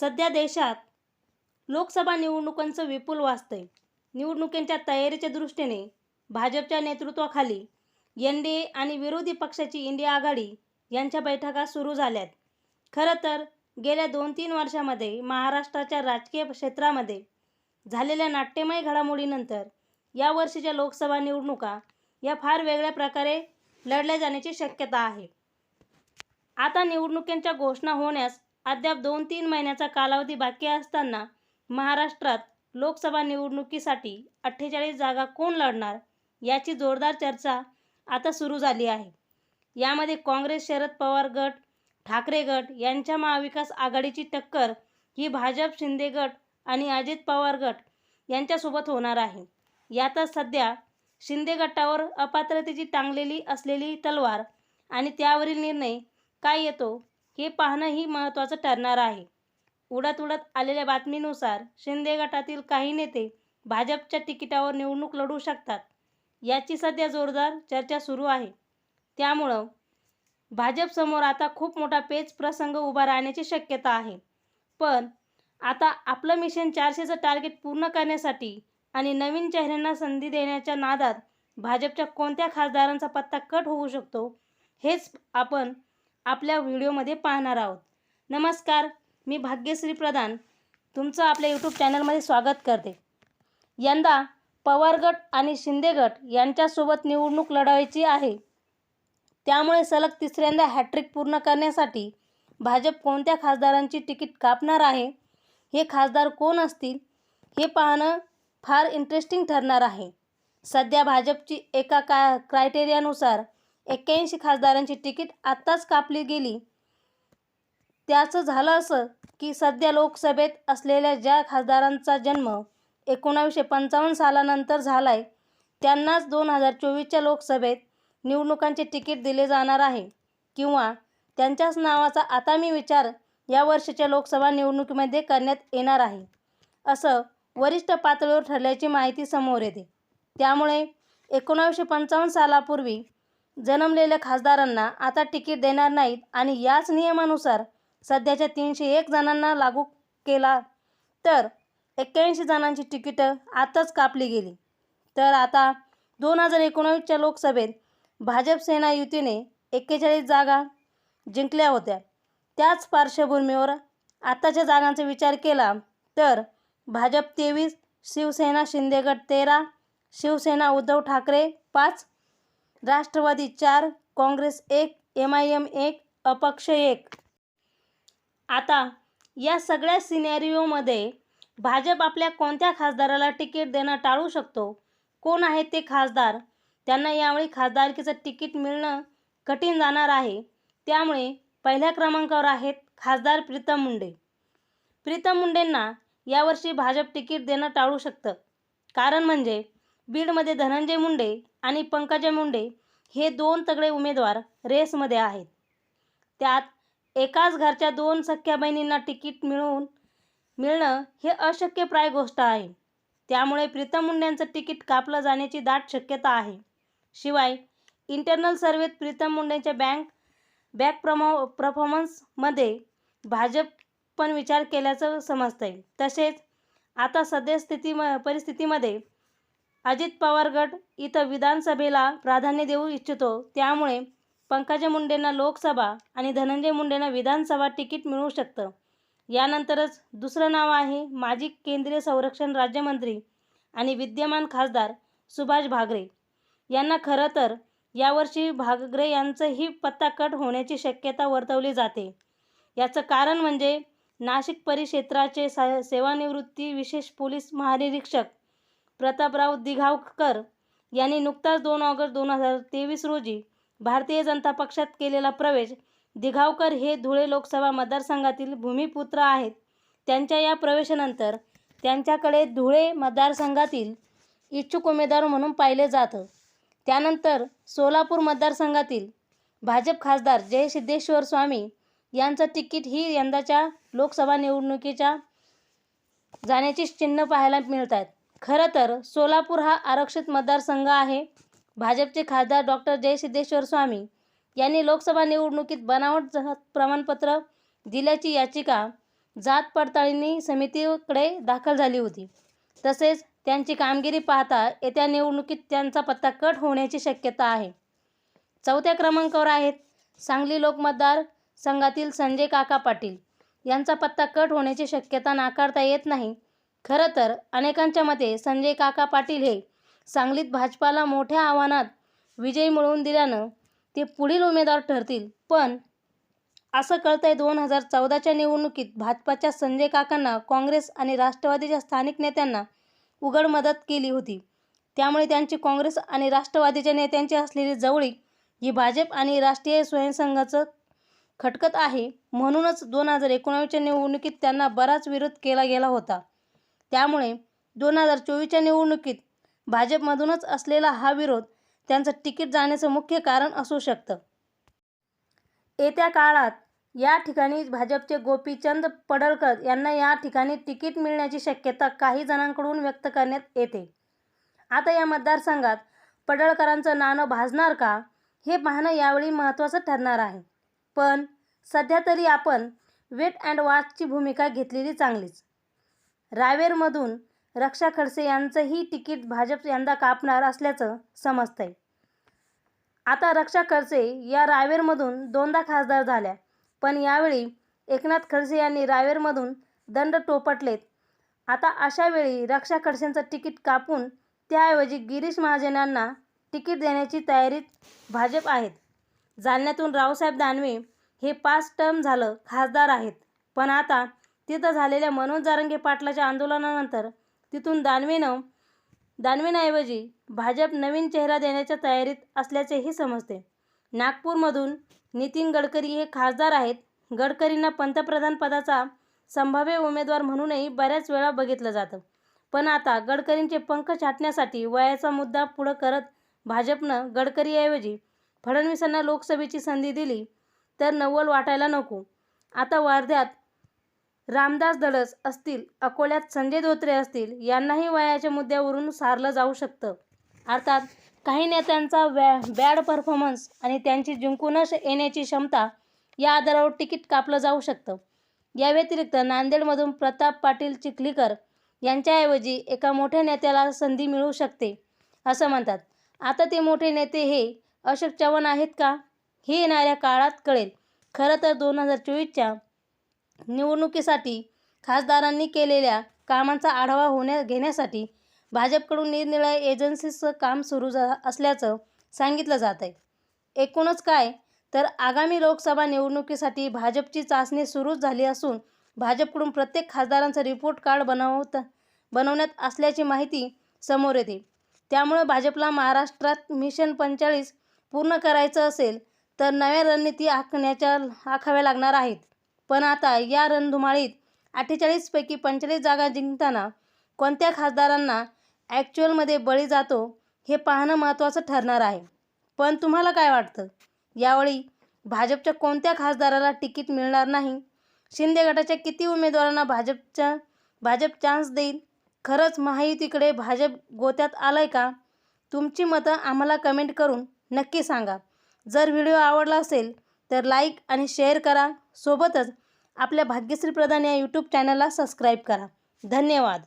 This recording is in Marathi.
सध्या देशात लोकसभा निवडणुकांचं विपुल वाचतंय. निवडणुकींच्या तयारीच्या दृष्टीने भाजपच्या नेतृत्वाखाली एन डी ए आणि विरोधी पक्षाची इंडिया आघाडी यांच्या बैठका सुरू झाल्यात. खरं तर गेल्या दोन तीन वर्षामध्ये महाराष्ट्राच्या राजकीय क्षेत्रामध्ये झालेल्या नाट्यमय घडामोडीनंतर या वर्षीच्या लोकसभा निवडणुका या फार वेगळ्या प्रकारे लढल्या जाण्याची शक्यता आहे. आता निवडणुकींच्या घोषणा होण्यास अद्याप दोन तीन महिन्याचा कालावधी बाकी असताना महाराष्ट्रात लोकसभा निवडणुकीसाठी अठ्ठेचाळीस जागा कोण लढणार याची जोरदार चर्चा आता सुरू झाली आहे. यामध्ये काँग्रेस शरद पवार गट ठाकरे गट यांच्या महाविकास आघाडीची टक्कर ही भाजप शिंदे गट आणि अजित पवार गट यांच्यासोबत होणार आहे. यातच सध्या शिंदे गटावर अपात्रतेची टांगलेली असलेली तलवार आणि त्यावरील निर्णय काय येतो हे पाहणंही महत्त्वाचं ठरणार आहे. उडत उडत आलेल्या बातमीनुसार शिंदे गटातील काही नेते भाजपच्या तिकिटावर निवडणूक लढू शकतात. याची सध्या जोरदार चर्चा सुरू आहे. त्यामुळं भाजपसमोर आता खूप मोठा पेच प्रसंग उभा राहण्याची शक्यता आहे. पण आता आपलं मिशन चारशेचं टार्गेट पूर्ण करण्यासाठी आणि नवीन चेहऱ्यांना संधी देण्याच्या नादात भाजपच्या कोणत्या खासदारांचा पत्ता कट होऊ शकतो हेच आपण आपल्या व्हिडिओमध्ये पाहणार आहोत. नमस्कार मी भाग्यश्री प्रधान. तुमचं आपल्या यूट्यूब चॅनलमध्ये स्वागत करते. यंदा पवार गट आणि शिंदे गट यांच्यासोबत निवडणूक लढवायची आहे. त्यामुळे सलग तिसऱ्यांदा हॅट्रिक पूर्ण करण्यासाठी भाजप कोणत्या खासदारांची तिकीट कापणार आहे? हे खासदार कोण असतील? हे पाहणं फार इंटरेस्टिंग ठरणार आहे. सध्या भाजपची एका का क्रायटेरियानुसार एक्क्याऐंशी खासदारांची तिकीट आत्ताच कापली गेली. त्याचं झालं असं की सध्या लोकसभेत असलेल्या ज्या खासदारांचा जन्म एकोणावीसशे पंचावन्न सालानंतर झाला आहे त्यांनाच दोन हजार चोवीसच्या लोकसभेत निवडणुकांचे तिकीट दिले जाणार आहे किंवा त्यांच्याच नावाचा आता मी विचार या वर्षीच्या लोकसभा निवडणुकीमध्ये करण्यात येणार आहे असं वरिष्ठ पातळीवर ठरल्याची माहिती समोर येते. त्यामुळे एकोणावीसशे पंचावन्न सालापूर्वी जन्मलेल्या खासदारांना आता तिकीट देणार नाहीत आणि याच नियमानुसार सध्याच्या तीनशे एक जणांना लागू केला तर एक्क्याऐंशी जणांची तिकीटं आताच कापली गेली. तर आता दोन हजार एकोणावीसच्या लोकसभेत भाजप सेना युतीने एक्केचाळीस जागा जिंकल्या होत्या. त्याच पार्श्वभूमीवर आताच्या जागांचा विचार केला तर भाजप तेवीस शिवसेना शिंदेगड तेरा शिवसेना उद्धव ठाकरे पाच राष्ट्रवादी चार काँग्रेस एक एम आय एम एक अपक्ष एक. आता या सगळ्या सिनेरिओमध्ये भाजप आपल्या कोणत्या खासदाराला तिकीट देणं टाळू शकतो? कोण आहेत ते खासदार? त्यांना यावेळी खासदारकीचं तिकीट मिळणं कठीण जाणार आहे. त्यामुळे पहिल्या क्रमांकावर आहेत खासदार प्रीतम मुंडे. प्रीतम मुंडेंना यावर्षी भाजप तिकीट देणं टाळू शकतं. कारण म्हणजे बीडमध्ये धनंजय मुंडे आणि पंकजा मुंडे हे दोन तगडे उमेदवार रेसमध्ये आहेत. त्यात एकाच घरच्या दोन सख्या बहिणींना तिकीट मिळवून मिळणं हे अशक्यप्राय गोष्ट आहे. त्यामुळे प्रीतम मुंडेंचं तिकीट कापलं जाण्याची दाट शक्यता आहे. शिवाय इंटरनल सर्व्हेत प्रीतम मुंडेंच्या बँक बॅक प्रमो परफॉर्मन्समध्ये भाजप पण विचार केल्याचं समजतंय. तसेच आता सद्यस्थिती म परिस्थितीमध्ये अजित पवार गट इथं विधानसभेला प्राधान्य देऊ इच्छितो. त्यामुळे पंकजा मुंडेंना लोकसभा आणि धनंजय मुंडेंना विधानसभा तिकीट मिळू शकतं. यानंतरच दुसरं नाव आहे माजी केंद्रीय संरक्षण राज्यमंत्री आणि विद्यमान खासदार सुभाष भागरे. यांना खरं तर यावर्षी भागरे यांचंही पत्ता कट होण्याची शक्यता वर्तवली जाते. याचं कारण म्हणजे नाशिक परिक्षेत्राचे सा सेवानिवृत्ती विशेष पोलीस महानिरीक्षक प्रतापराव दिघावकर यांनी नुकताच दोन ऑगस्ट दोन हजार तेवीस रोजी भारतीय जनता पक्षात केलेला प्रवेश दिघावकर हे धुळे लोकसभा मतदारसंघातील भूमिपुत्र आहेत. त्यांच्या या प्रवेशानंतर त्यांच्याकडे धुळे मतदारसंघातील इच्छुक उमेदवार म्हणून पाहिले जातं. त्यानंतर सोलापूर मतदारसंघातील भाजप खासदार जय सिद्धेश्वर स्वामी यांचं तिकीट ही यंदाच्या लोकसभा निवडणुकीच्या जाण्याची चिन्ह पाहायला मिळत आहेत खरं तर सोलापूर हा आरक्षित मतदारसंघ आहे. भाजपचे खासदार डॉक्टर जयसिद्धेश्वर स्वामी यांनी लोकसभा निवडणुकीत बनावट प्रमाणपत्र दिल्याची याचिका जात पडताळणी समितीकडे दाखल झाली होती. तसेच त्यांची कामगिरी पाहता येत्या निवडणुकीत त्यांचा पत्ता कट होण्याची शक्यता आहे. चौथ्या क्रमांकावर आहेत सांगली लोकमतदार संघातील संजय काका पाटील. यांचा पत्ता कट होण्याची शक्यता नाकारता येत नाही. खरं तर अनेकांच्या मते संजय काका पाटील हे सांगलीत भाजपाला मोठ्या आव्हानात विजय मिळवून दिल्यानं ते पुढील उमेदवार ठरतील. पण असं कळतंय दोन हजार चौदाच्या निवडणुकीत भाजपाच्या संजय काकांना काँग्रेस आणि राष्ट्रवादीच्या स्थानिक नेत्यांना उघड मदत केली होती. त्यामुळे त्यांची काँग्रेस आणि राष्ट्रवादीच्या नेत्यांची असलेली जवळीक ही भाजप आणि राष्ट्रीय स्वयंसंघाचं खटकत आहे. म्हणूनच दोन हजार एकोणावीसच्या निवडणुकीत त्यांना बराच विरोध केला गेला होता. त्यामुळे दोन हजार चोवीसच्या निवडणुकीत भाजपमधूनच असलेला हा विरोध त्यांचं तिकीट जाण्याचं मुख्य कारण असू शकतं. येत्या काळात या ठिकाणी भाजपचे गोपीचंद पडळकर यांना या ठिकाणी तिकीट मिळण्याची शक्यता काही जणांकडून व्यक्त करण्यात येते. आता या मतदारसंघात पडळकरांचं नाणं भाजणार का हे पाहणं यावेळी महत्त्वाचं ठरणार आहे. पण सध्या तरी आपण वेट अँड वॉचची भूमिका घेतलेली चांगलीच. रावेरमधून रक्षा खडसे यांचंही तिकीट भाजप यंदा कापणार असल्याचं समजतंय. आता रक्षा खडसे या रावेरमधून दोनदा खासदार झाल्या पण यावेळी एकनाथ खडसे यांनी रावेरमधून दंड टोपटलेत. आता अशा वेळी रक्षा खडसेंचं तिकीट कापून त्याऐवजी गिरीश महाजन यांना तिकीट देण्याची तयारीत भाजप आहेत. जालन्यातून रावसाहेब दानवे हे पाच टर्म झालं खासदार आहेत पण आता तिथं झालेल्या मनोज जारंगे पाटलाच्या आंदोलनानंतर तिथून दानवेनं दानवेंऐवजी भाजप नवीन चेहरा देण्याच्या तयारीत असल्याचेही समजते. नागपूरमधून नितीन गडकरी हे खासदार आहेत. गडकरींना पंतप्रधान पदाचा संभाव्य उमेदवार म्हणूनही बऱ्याच वेळा बघितलं जातं. पण आता गडकरींचे पंख छाटण्यासाठी वयाचा मुद्दा पुढं करत भाजपनं गडकरीऐवजी फडणवीसांना लोकसभेची संधी दिली तर नवल वाटायला नको. आता वर्ध्यात रामदास दळस असतील अकोल्यात संजय धोत्रे असतील यांनाही वयाच्या मुद्द्यावरून सारलं जाऊ शकतं. अर्थात काही नेत्यांचा वॅ बॅड परफॉर्मन्स आणि त्यांची जिंकून येण्याची क्षमता या आधारावर तिकीट कापलं जाऊ शकतं. या व्यतिरिक्त नांदेडमधून प्रताप पाटील चिखलीकर यांच्याऐवजी एका मोठ्या नेत्याला संधी मिळू शकते असं म्हणतात. आता ते मोठे नेते हे अशोक चव्हाण आहेत का? हे येणाऱ्या काळात कळेल. खरं तर दोन हजार चोवीसच्या निवडणुकीसाठी खासदारांनी केलेल्या कामांचा आढावा होण्या घेण्यासाठी भाजपकडून निरनिराळ्या एजन्सीचं काम सुरू झा असल्याचं सांगितलं जात आहे एकूणच काय? तर आगामी लोकसभा निवडणुकीसाठी भाजपची चाचणी सुरूच झाली असून भाजपकडून प्रत्येक खासदारांचं रिपोर्ट कार्ड बनवत बनवण्यात असल्याची माहिती समोर येते. त्यामुळे भाजपला महाराष्ट्रात मिशन पंचेचाळीस पूर्ण करायचं असेल तर नव्या रणनीती आखण्याच्या आखाव्या लागणार आहेत. पण आता या रणधुमाळीत अठ्ठेचाळीसपैकी पंचेचाळीस जागा जिंकताना कोणत्या खासदारांना ॲक्च्युअलमध्ये बळी जातो हे पाहणं महत्त्वाचं ठरणार आहे. पण तुम्हाला काय वाटतं? यावेळी भाजपच्या कोणत्या खासदाराला तिकीट मिळणार नाही? शिंदे गटाच्या किती उमेदवारांना भाजपच्या भाजप चान्स देईल? खरंच महायुतीकडे भाजप गोत्यात आलं आहे का? तुमची मतं आम्हाला कमेंट करून नक्की सांगा. जर व्हिडिओ आवडला असेल तर लाईक आणि शेअर करा. सोबतच आपल्या भाग्यश्री प्रधान या यूट्यूब चॅनलला सबस्क्राईब करा. धन्यवाद.